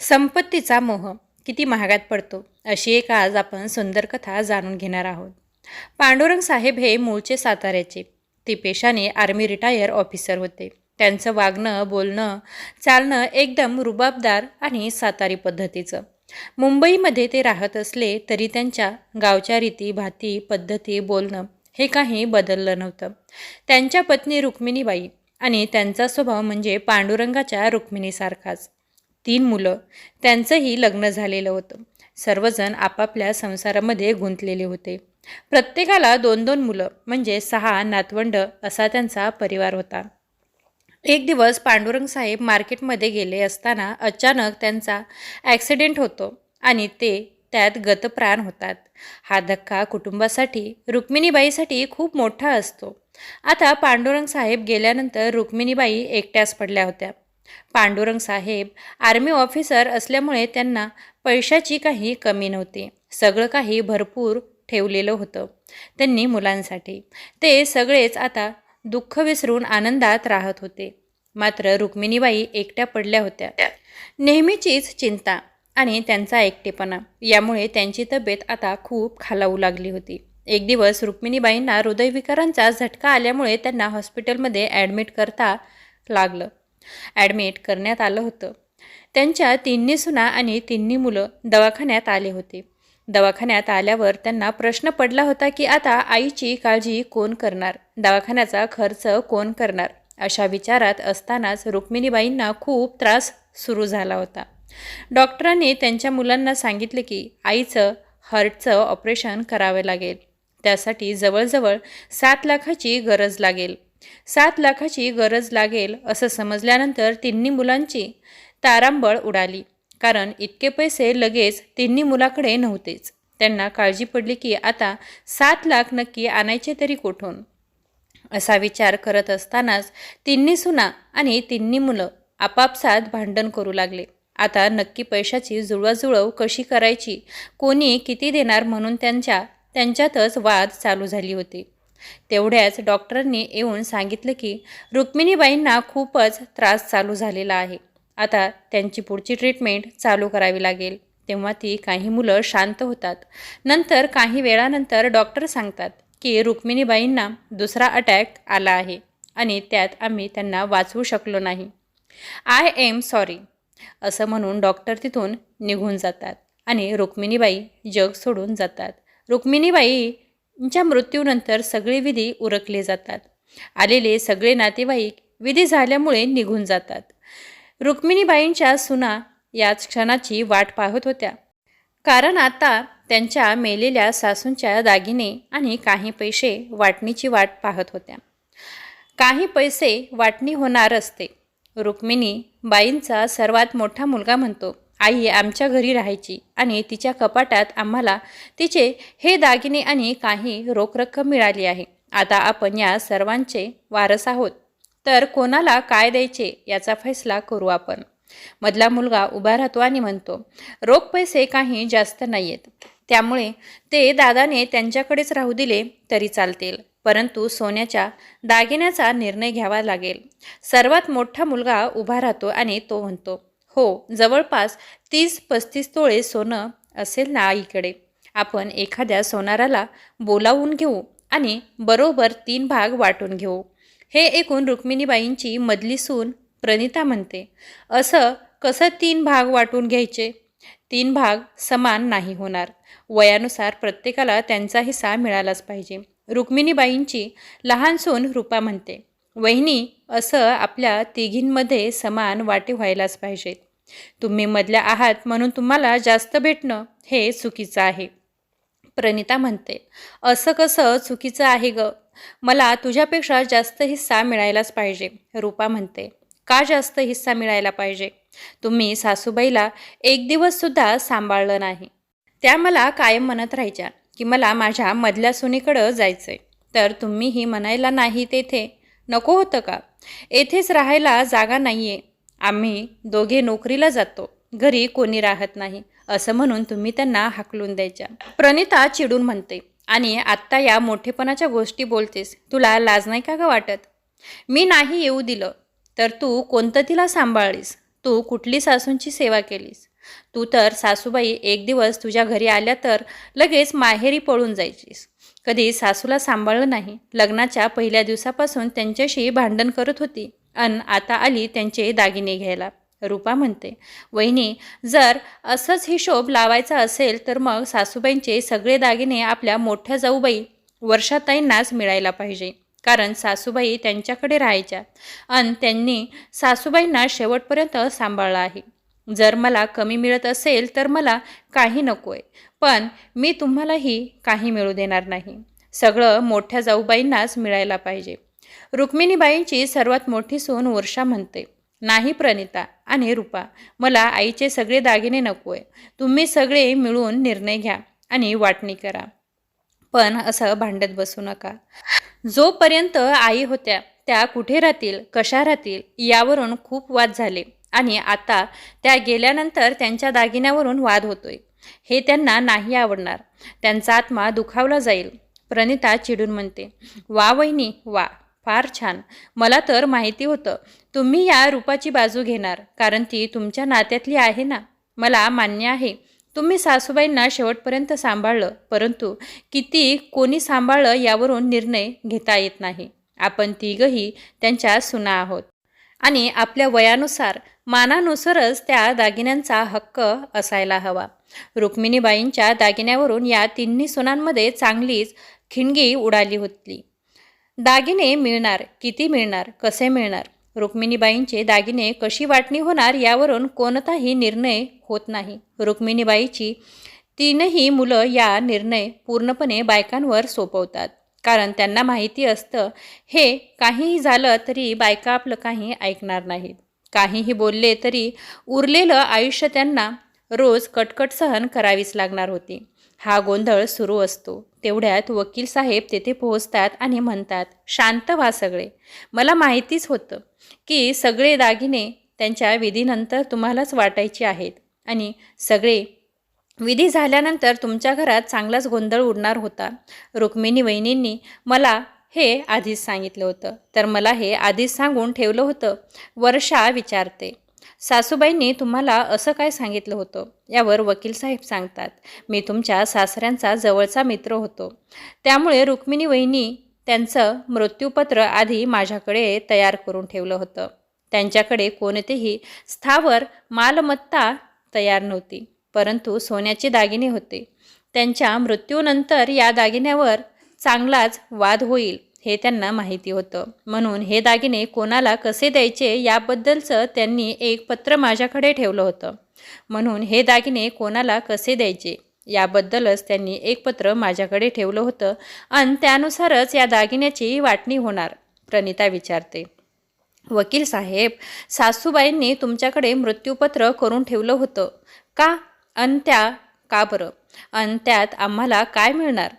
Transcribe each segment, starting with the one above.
संपत्तीचा मोह किती महागात पडतो अशी एक आज आपण सुंदर कथा जाणून घेणार आहोत. पांडुरंग साहेब हे मूळचे साताऱ्याचे. ते पेशाने आर्मी रिटायर ऑफिसर होते. त्यांचं वागणं बोलणं चालणं एकदम रुबाबदार आणि सातारी पद्धतीचं. मुंबईमध्ये ते राहत असले तरी त्यांच्या गावच्या रीती भाती पद्धती बोलणं हे काही बदललं नव्हतं. त्यांच्या पत्नी रुक्मिणीबाई आणि त्यांचा स्वभाव म्हणजे पांडुरंगाच्या रुक्मिणीसारखाच. तीन मुलं त्यांचंही लग्न झालेलं होतं. सर्वजण आपापल्या संसारामध्ये गुंतलेले होते. प्रत्येकाला दोन दोन मुलं म्हणजे सहा नातवंड असा त्यांचा परिवार होता. एक दिवस पांडुरंग साहेब मार्केटमध्ये गेले असताना अचानक त्यांचा ॲक्सिडेंट होतो आणि ते त्यात गतप्राण होतात. हा धक्का कुटुंबासाठी रुक्मिणीबाईसाठी खूप मोठा असतो. आता पांडुरंग साहेब गेल्यानंतर रुक्मिणीबाई एकट्याच पडल्या होत्या. पांडुरंग साहेब आर्मी ऑफिसर असल्यामुळे त्यांना पैशाची काही कमी नव्हती. सगळं काही भरपूर ठेवलेलं होतं त्यांनी मुलांसाठी. ते सगळेच आता दुःख विसरून आनंदात राहत होते. मात्र रुक्मिणीबाई एकट्या पडल्या होत्या. नेहमीचीच चिंता आणि त्यांचा एकटेपणा यामुळे त्यांची तब्येत आता खूप खालावू लागली होती. एक दिवस रुक्मिणीबाईंना हृदयविकारांचा झटका आल्यामुळे त्यांना हॉस्पिटलमध्ये ॲडमिट करता लागलं. ॲडमिट करण्यात आलं होतं. त्यांच्या तिन्ही सुना आणि तिन्ही मुलं दवाखान्यात आले होते. दवाखान्यात आल्यावर त्यांना प्रश्न पडला होता की आता आईची काळजी कोण करणार? दवाखान्याचा खर्च कोण करणार? अशा विचारात असतानाच रुक्मिणीबाईंना खूप त्रास सुरू झाला होता. डॉक्टरांनी त्यांच्या मुलांना सांगितले की आईचं हार्टचं ऑपरेशन करावं लागेल. त्यासाठी जवळजवळ सात लाखाची गरज लागेल. सात लाखाची गरज लागेल असं समजल्यानंतर तिन्ही मुलांची तारांबळ उडाली. कारण इतके पैसे लगेच तिन्ही मुलाकडे नव्हतेच. त्यांना काळजी पडली की आता सात लाख नक्की आणायचे तरी कुठून? असा विचार करत असतानाच तिन्ही सुना आणि तिन्ही मुलं आपापसात भांडण करू लागले. आता नक्की पैशाची जुळवाजुळव कशी करायची कोणी किती देणार म्हणून त्यांच्या त्यांच्यातच वाद चालू झाली होती. तेवढ्याच डॉक्टरांनी येऊन सांगितलं की रुक्मिणीबाईंना खूपच त्रास चालू झालेला आहे. आता त्यांची पुढची ट्रीटमेंट चालू करावी लागेल. तेव्हा ती काही मुलं शांत होतात. नंतर काही वेळानंतर डॉक्टर सांगतात की रुक्मिणीबाईंना दुसरा अटॅक आला आहे आणि त्यात आम्ही त्यांना वाचवू शकलो नाही. आय एम सॉरी असं म्हणून डॉक्टर तिथून निघून जातात आणि रुक्मिणीबाई जग सोडून जातात. रुक्मिणीबाई च्या मृत्यूनंतर सगळे विधी उरकले जातात. आलेले सगळे नातेवाईक विधी झाल्यामुळे निघून जातात. रुक्मिणीबाईंच्या सुना याच क्षणाची वाट पाहत होत्या. कारण आता त्यांच्या मेलेल्या सासूंच्या दागिने आणि काही पैसे वाटणीची वाट पाहत होत्या. काही पैसे वाटणी होणार असते. रुक्मिणी बाईंचा सर्वात मोठा मुलगा म्हणतो. आई आमच्या घरी राहायची आणि तिच्या कपाटात आम्हाला तिचे हे दागिने आणि काही रोख रक्कम मिळाली आहे. आता आपण या सर्वांचे वारस आहोत. तर कोणाला काय द्यायचे याचा फैसला करू आपण. मधला मुलगा उभा राहतो आणि म्हणतो रोख पैसे काही जास्त नाही आहेत त्यामुळे ते दादाने त्यांच्याकडेच राहू दिले तरी चालतील. परंतु सोन्याच्या दागिन्याचा निर्णय घ्यावा लागेल. सर्वात मोठा मुलगा उभा राहतो आणि तो म्हणतो हो जवळपास तीस पस्तीस तोळे सोनं असेल ना आईकडे. आपण एखाद्या सोनाराला बोलावून घेऊ आणि बरोबर तीन भाग वाटून घेऊ. हे ऐकून रुक्मिणीबाईंची मधली सून प्रणिता म्हणते असं कसं तीन भाग वाटून घ्यायचे? तीन भाग समान नाही होणार. वयानुसार प्रत्येकाला त्यांचा हिस्सा मिळालाच पाहिजे. रुक्मिणीबाईंची लहान सून रूपा म्हणते वहिनी असं आपल्या तिघींमध्ये समान वाटे व्हायलाच पाहिजेत. तुम्ही मधल्या आहात म्हणून तुम्हाला जास्त भेटणं हे चुकीचं आहे. प्रणिता म्हणते असं कसं चुकीचं आहे ग? मला तुझ्यापेक्षा जास्त हिस्सा मिळायलाच पाहिजे. रूपा म्हणते का जास्त हिस्सा मिळायला पाहिजे? तुम्ही सासूबाईला एक दिवससुद्धा सांभाळलं नाही. त्या मला कायम म्हणत राहायच्या की मला माझ्या मधल्या सुनीकडं जायचं आहे तर तुम्हीही म्हणायला नाही तेथे. नको होतं का? येथेच राहायला जागा नाही आहे आम्ही दोघे नोकरीला जातो. घरी कोणी राहत नाही. असं म्हणून तुम्ही त्यांना हाकलून द्यायच्या. प्रणिता चिडून म्हणते आणि आत्ता या मोठेपणाच्या गोष्टी बोलतेस. तुला लाज नाही का ग वाटत? मी नाही येऊ दिलं. तर तू कोणतं तिला सांभाळलीस? तू कुठली सासूंची सेवा केलीस? तू तर सासूबाई एक दिवस तुझ्या घरी आल्या तर लगेच माहेरी पळून जायचीस. कधी सासूला सांभाळलं नाही. लग्नाच्या पहिल्या दिवसापासून त्यांच्याशी भांडण करत होती. अन आता आली त्यांचे दागिने घ्यायला. रूपा म्हणते वहिनी जर असंच हिशोब लावायचा असेल तर मग सासूबाईंचे सगळे दागिने आपल्या मोठ्या जाऊबाई वर्षाताईंनाच मिळायला पाहिजे. कारण सासूबाई त्यांच्याकडे राहायच्या अन त्यांनी सासूबाईंना शेवटपर्यंत सांभाळला आहे. जर मला कमी मिळत असेल तर मला काही नको आहे पण मी तुम्हालाही काही मिळू देणार नाही. सगळं मोठ्या जाऊबाईंनाच मिळायला पाहिजे. रुक्मिणीबाईंची सर्वात मोठी सून वर्षा म्हणते. नाही प्रणिता आणि रूपा मला आईचे सगळे दागिने नको आहे तुम्ही सगळे मिळून निर्णय घ्या आणि वाटणी करा. पण असं भांडत बसू नका. जोपर्यंत आई होत्या त्या कुठे राहतील कशा राहतील यावरून खूप वाद झाले आणि आता त्या गेल्यानंतर त्यांच्या दागिन्यावरून वाद होतोय. हे त्यांना नाही आवडणार. त्यांचा आत्मा दुखावला जाईल. प्रणिता चिडून म्हणते वा वहिनी वा. फार छान. मला तर माहिती होतं. तुम्ही या रूपाची बाजू घेणार कारण ती तुमच्या नात्यातली आहे ना? मला मान्य आहे. तुम्ही सासूबाईंना शेवटपर्यंत सांभाळलं परंतु किती कोणी सांभाळलं यावरून निर्णय घेता येत नाही. आपण तिघही त्यांच्या सुना आहोत. आणि आपल्या वयानुसार मानानुसारच त्या दागिन्यांचा हक्क असायला हवा. रुक्मिणीबाईंच्या दागिन्यावरून या तिन्ही सुनांमध्ये चांगलीच खिणगी उडाली होती. दागिने मिळणार किती मिळणार कसे मिळणार? रुक्मिणीबाईंचे दागिने कशी वाटणी होणार यावरून कोणताही निर्णय होत नाही. रुक्मिणीबाईची तीनही मुलं या निर्णय पूर्णपणे बायकांवर सोपवतात. कारण त्यांना माहिती असतं हे काहीही झालं तरी बायका आपलं काही ऐकणार नाहीत. काहीही बोलले तरी उरलेलं आयुष्य त्यांना रोज कटकट सहन करावीच लागणार होती. हा गोंधळ सुरू असतो. तेवढ्यात वकील साहेब तेथे पोहोचतात आणि म्हणतात शांत व्हा सगळे. मला माहितीच होतं की सगळे दागिने त्यांच्या विधीनंतर तुम्हालाच वाटायचे आहेत आणि सगळे विधी झाल्यानंतर तुमच्या घरात चांगलाच गोंधळ उडणार होता. रुक्मिणी वहिनींनी मला हे आधीच सांगितलं होतं. तर मला हे आधीच सांगून ठेवलं होतं. वर्षा विचारते. सासूबाईंनी तुम्हाला असं काय सांगितलं होतं? यावर वकील साहेब सांगतात मी तुमच्या सासऱ्यांचा जवळचा मित्र होतो. त्यामुळे रुक्मिणी वहिनी त्यांचं मृत्यूपत्र आधी माझ्याकडे तयार करून ठेवलं होतं. त्यांच्याकडे कोणतेही स्थावर मालमत्ता तयार नव्हती परंतु सोन्याचे दागिने होते. त्यांच्या मृत्यूनंतर या दागिन्यावर चांगलाच वाद होईल. हे त्यांना माहिती होतं. म्हणून हे दागिने कोणाला कसे द्यायचे याबद्दलचं त्यांनी एक पत्र माझ्याकडे ठेवलं होतं. म्हणून हे दागिने कोणाला कसे द्यायचे याबद्दलच त्यांनी एक पत्र माझ्याकडे ठेवलं होतं आणि त्यानुसारच या दागिन्याची वाटणी होणार प्रणिता विचारते. वकील साहेब सासूबाईंनी तुमच्याकडे मृत्यूपत्र करून ठेवलं होतं. का? अन त्या का बरं? अन त्यात आम्हाला काय मिळणार?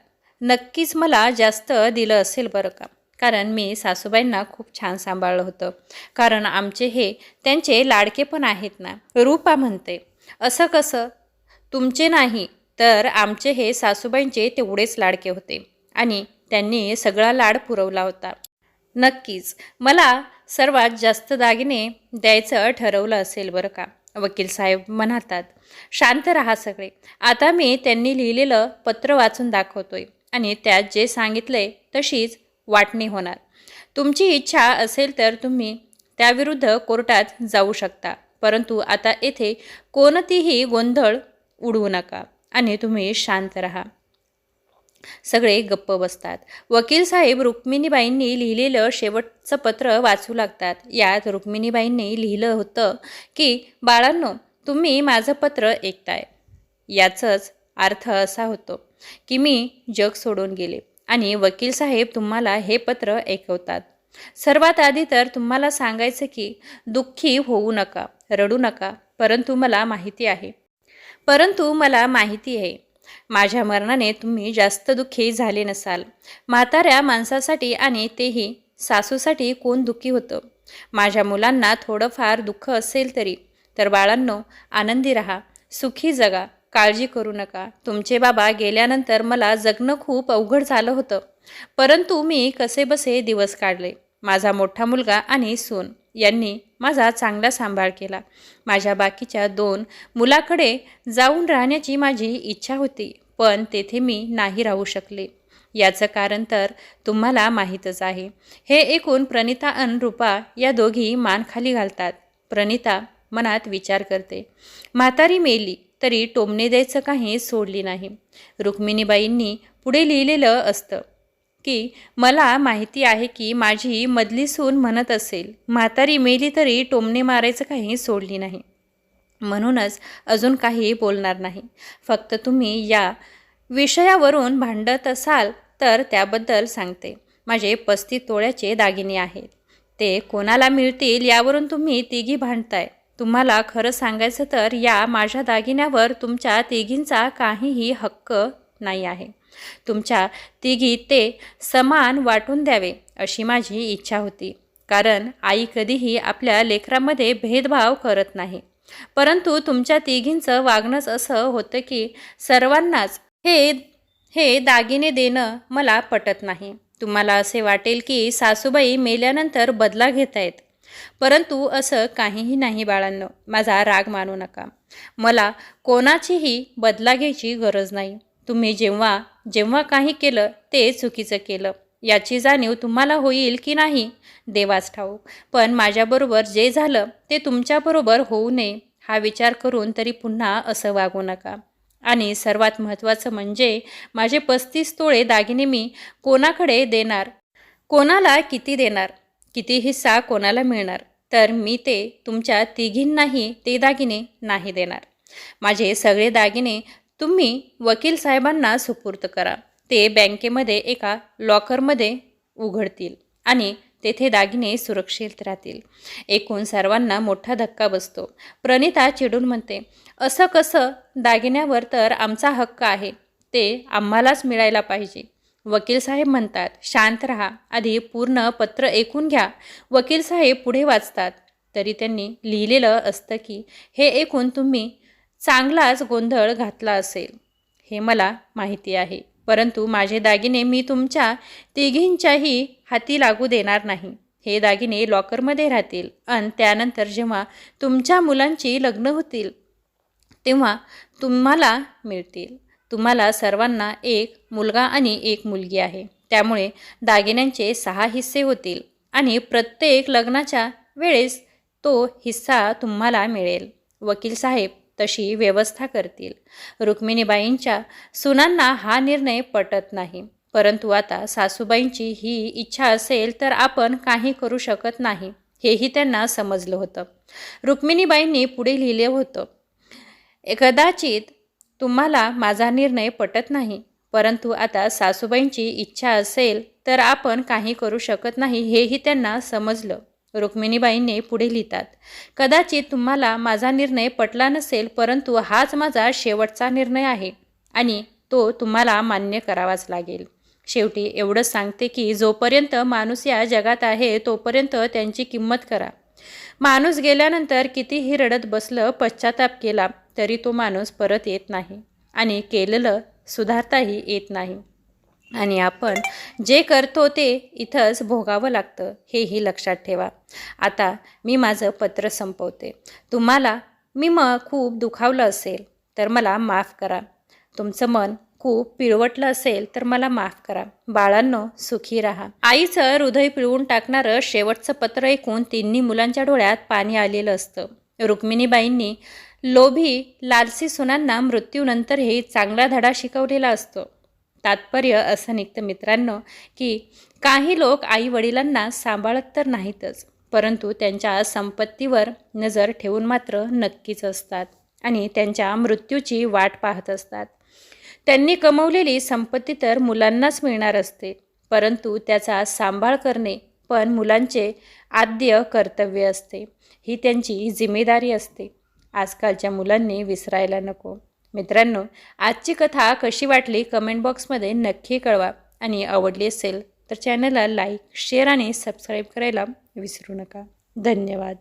नक्कीच मला जास्त दिलं असेल बरं का. कारण मी सासूबाईंना खूप छान सांभाळलं होतं. कारण आमचे हे त्यांचे लाडके पण आहेत ना. रूपा म्हणते असं कसं? तुमचे नाही तर आमचे हे सासूबाईंचे तेवढेच लाडके होते. आणि त्यांनी सगळा लाड पुरवला होता. नक्कीच मला सर्वात जास्त दागिने द्यायचं ठरवलं असेल बरं का वकील साहेब म्हणतात. शांत राहा सगळे. आता मी त्यांनी लिहिलेलं पत्र वाचून दाखवतोय. आणि त्यात जे सांगितले तशीच वाटणी होणार. तुमची इच्छा असेल तर तुम्ही त्याविरुद्ध कोर्टात जाऊ शकता परंतु आता येथे कोणतीही गोंधळ उडवू नका आणि तुम्ही शांत राहा. सगळे गप्प बसतात. वकील साहेब रुक्मिणीबाईंनी लिहिलेलं शेवटचं पत्र वाचू लागतात. यात रुक्मिणीबाईंनी लिहिलं होतं की बाळांनो तुम्ही माझं पत्र ऐकताय. याचंच अर्थ असा होतो. की मी जग सोडून गेले. आणि वकील साहेब तुम्हाला हे पत्र ऐकवतात. सर्वात आधी तर तुम्हाला सांगायचं की दुःखी होऊ नका रडू नका परंतु मला माहिती आहे. परंतु मला माहिती आहे माझ्या मरणाने तुम्ही जास्त दुःखी झाले नसाल. म्हाताऱ्या माणसासाठी आणि तेही सासूसाठी कोण दुःखी होतं? माझ्या मुलांना थोडंफार दुःख असेल तरी तर बाळांनो आनंदी रहा सुखी जगा. काळजी करू नका. तुमचे बाबा गेल्यानंतर मला जगणं खूप अवघड झालं होतं. परंतु मी कसे बसे दिवस काढले. माझा मोठा मुलगा आणि सून यांनी माझा चांगला सांभाळ केला. माझ्या बाकीच्या दोन मुलाकडे जाऊन राहण्याची माझी इच्छा होती पण तेथे मी नाही राहू शकले. याचं कारण तर तुम्हाला माहीतच आहे. हे ऐकून प्रणिता अन रूपा या दोघी मान खाली घालतात. प्रणिता मनात विचार करते. म्हातारी मेली तरी टोमणे द्यायचं काही सोडली नाही. रुक्मिणीबाईंनी पुढे लिहिलेलं असतं की मला माहिती आहे की माझी मधली सून म्हणत असेल. म्हातारी मेली तरी टोमणे मारायचं काही सोडली नाही. म्हणूनच अजून काही बोलणार नाही. फक्त तुम्ही या विषयावरून भांडत असाल तर त्याबद्दल सांगते. माझे पस्तीस तोळ्याचे दागिने आहेत. ते कोणाला मिळतील यावरून तुम्ही तिघी भांडताय. तुम्हाला खरं सांगायचं तर या माझ्या दागिन्यावर तुमच्या तिघींचा काहीही हक्क नाही आहे. तुमच्या तिघी ते समान वाटून द्यावे अशी माझी इच्छा होती. कारण आई कधीही आपल्या लेकरामध्ये भेदभाव करत नाही. परंतु तुमच्या तिघींचं वागणंच असं होतं की सर्वांनाच हे हे दागिने देणं मला पटत नाही. तुम्हाला असे वाटेल की सासूबाई मेल्यानंतर बदला घेत आहेत परंतु असं काहीही नाही बाळांनो माझा राग मानू नका. मला कोणाचीही बदला घ्यायची गरज नाही. तुम्ही जेव्हा जेव्हा काही केलं ते चुकीचं केलं. याची जाणीव तुम्हाला होईल की नाही देवाच ठाऊक. पण माझ्याबरोबर जे झालं ते तुमच्याबरोबर होऊ नये हा विचार करून तरी पुन्हा असं वागू नका. आणि सर्वात महत्त्वाचं म्हणजे माझे पस्तीस तोळे दागिने मी कोणाकडे देणार? कोणाला किती देणार? किती हिस्सा कोणाला मिळणार तर मी ते तुमच्या तिघींनाही ते दागिने नाही देणार. माझे सगळे दागिने तुम्ही वकील साहेबांना सुपूर्त करा. ते बँकेमध्ये एका लॉकरमध्ये उघडतील आणि तेथे दागिने सुरक्षित राहतील. एकूण सर्वांना मोठा धक्का बसतो. प्रणिता चिडून म्हणते असं कसं? दागिन्यावर तर आमचा हक्क आहे. ते आम्हालाच मिळायला पाहिजे. वकील साहेब म्हणतात शांत रहा आधी पूर्ण पत्र ऐकून घ्या. वकील साहेब पुढे वाचतात. तरी त्यांनी लिहिलेलं असतं की हे ऐकून तुम्ही चांगलाच गोंधळ घातला असेल. हे मला माहिती आहे. परंतु माझे दागिने मी तुमच्या तिघींच्याही हाती लागू देणार नाही. हे दागिने लॉकरमध्ये राहतील. आणि त्यानंतर जेव्हा तुमच्या मुलांची लग्न होतील तेव्हा तुम्हाला मिळतील. तुम्हाला सर्वांना एक मुलगा आणि एक मुलगी आहे. त्यामुळे दागिन्यांचे सहा हिस्से होतील आणि प्रत्येक लग्नाच्या वेळेस तो हिस्सा तुम्हाला मिळेल. वकील साहेब तशी व्यवस्था करतील. रुक्मिणीबाईंच्या सुनांना हा निर्णय पटत नाही. परंतु आता सासूबाईंची ही इच्छा असेल तर आपण काही करू शकत नाही हेही त्यांना समजलं होतं. रुक्मिणीबाईंनी पुढे लिहिले होतं. कदाचित तुम्हाला माझा निर्णय पटत नाही परंतु आता सासूबाईंची इच्छा असेल तर आपण काही करू शकत नाही हेही त्यांना समजलं. रुक्मिणीबाईंनी पुढे लिहितात कदाचित तुम्हाला माझा निर्णय पटला नसेल परंतु हाच माझा शेवटचा निर्णय आहे आणि तो तुम्हाला मान्य करावाच लागेल. शेवटी एवढंच सांगते की जोपर्यंत माणूस या जगात आहे तोपर्यंत त्यांची किंमत करा. माणूस गेल्यानंतर कितीही रडत बसलं पश्चाताप केला तरी तो माणूस परत येत नाही आणि केलेलं सुधारताही येत नाही. आणि आपण जे करतो ते इथंच भोगावं लागतं हेही लक्षात ठेवा. आता मी माझं पत्र संपवते. तुम्हाला मी मग खूप दुखावलं असेल तर मला माफ करा. तुमचं मन खूप पिळवटलं असेल तर मला माफ करा. बाळांनो सुखी राहा. आईचं हृदय पिळवून टाकणारं शेवटचं पत्र ऐकून तिन्ही मुलांच्या डोळ्यात पाणी आलेलं असतं. रुक्मिणीबाईंनी लोभी लालसी सुनांना मृत्यूनंतरही चांगला धडा शिकवलेला असतो. तात्पर्य असं निघतं मित्रांनो की काही लोक आई वडिलांना सांभाळत तर नाहीतच परंतु त्यांच्या संपत्तीवर नजर ठेवून मात्र नक्कीच असतात आणि त्यांच्या मृत्यूची वाट पाहत असतात. त्यांनी कमवलेली संपत्ती तर मुलांनाच मिळणार असते परंतु त्याचा सांभाळ करणे पण मुलांचे आद्य कर्तव्य असते. ही त्यांची जिम्मेदारी असते. आजकालच्या मुलांनी विसरायला नको. मित्रांनो आजची कथा कशी वाटली कमेंट बॉक्समध्ये नक्की कळवा आणि आवडली असेल तर चॅनलला लाईक शेअर आणि सबस्क्राईब करायला विसरू नका. धन्यवाद.